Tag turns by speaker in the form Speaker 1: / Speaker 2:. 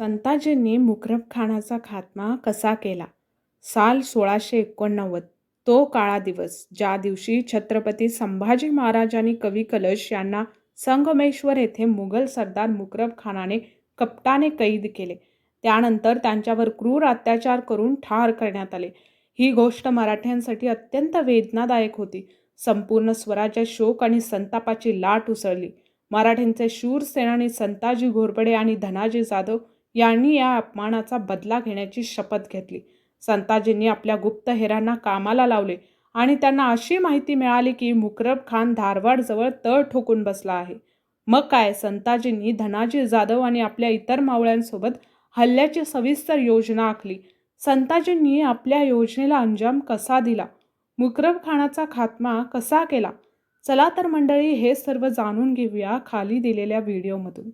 Speaker 1: संताजींनी मुकरब खानाचा खात्मा कसा केला? साल सोळाशे एकोणनव्वद. तो काळा दिवस ज्या दिवशी छत्रपती संभाजी महाराज आणि कवी कलश यांना संगमेश्वर येथे मुघल सरदार मुकरब खानाने कपटाने कैद केले. त्यानंतर त्यांच्यावर क्रूर अत्याचार करून ठार करण्यात आले. ही गोष्ट मराठ्यांसाठी अत्यंत वेदनादायक होती. संपूर्ण स्वराज्य शोक आणि संतापाची लाट उसळली. मराठ्यांचे शूर सेनानी संताजी घोरपडे आणि धनाजी जाधव यांनी या अपमानाचा बदला घेण्याची शपथ घेतली. संताजींनी आपल्या गुप्तहेरांना कामाला लावले आणि त्यांना अशी माहिती मिळाली की मुकरब खान धारवाडजवळ तळ ठोकून बसला आहे. मग काय? संताजींनी धनाजी जाधव आणि आपल्या इतर मावळ्यांसोबत हल्ल्याची सविस्तर योजना आखली. संताजींनी आपल्या योजनेला अंजाम कसा दिला? मुकरब खानाचा खात्मा कसा केला? चला तर मंडळी हे सर्व जाणून घेऊया खाली दिलेल्या व्हिडिओमधून.